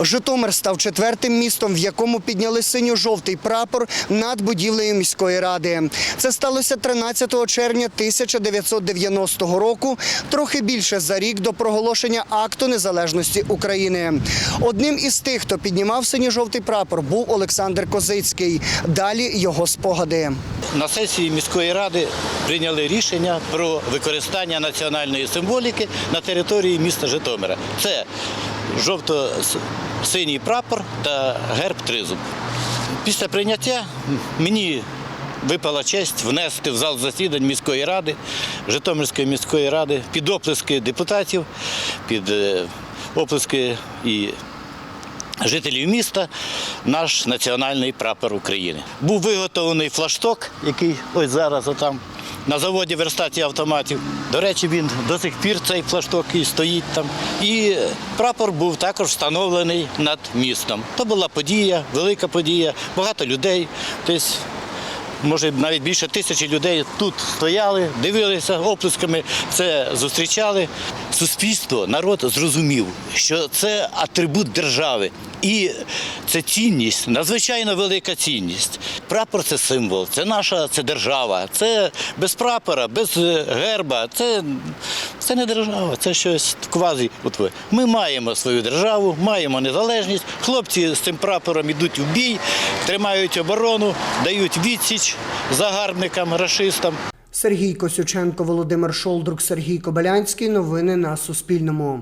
Житомир став четвертим містом, в якому підняли синьо-жовтий прапор над будівлею міської ради. Це сталося 13 червня 1990 року, трохи більше за рік до проголошення акту незалежності України. Одним із тих, хто піднімав синьо-жовтий прапор, був Олександр Козицький. Далі його спогади. На сесії міської ради прийняли рішення про використання національної символіки на території міста Житомира. Це жовто-синій прапор та герб тризуб. Після прийняття мені випала честь внести в зал засідань міської ради, Житомирської міської ради під оплески депутатів, під е, оплески і жителів міста наш національний прапор України. Був виготовлений флашток, який ось зараз отам на заводі верстаті автоматів. До речі, він до сих пір цей флашток і стоїть там. І прапор був також встановлений над містом. То була подія, велика подія, багато людей. Десь може навіть більше тисячі людей тут стояли, дивилися оплесками, це зустрічали. Суспільство, народ зрозумів, що це атрибут держави. І це цінність, надзвичайно велика цінність. Прапор це символ, це наша це держава. Це без прапора, без е, герба. Це, це не держава, це щось квазі. Ми маємо свою державу, маємо незалежність. Хлопці з цим прапором йдуть у бій, тримають оборону, дають відсіч загарбникам, рашистам. Сергій Косюченко, Володимир Шолдрук, Сергій Кобилянський. Новини на Суспільному.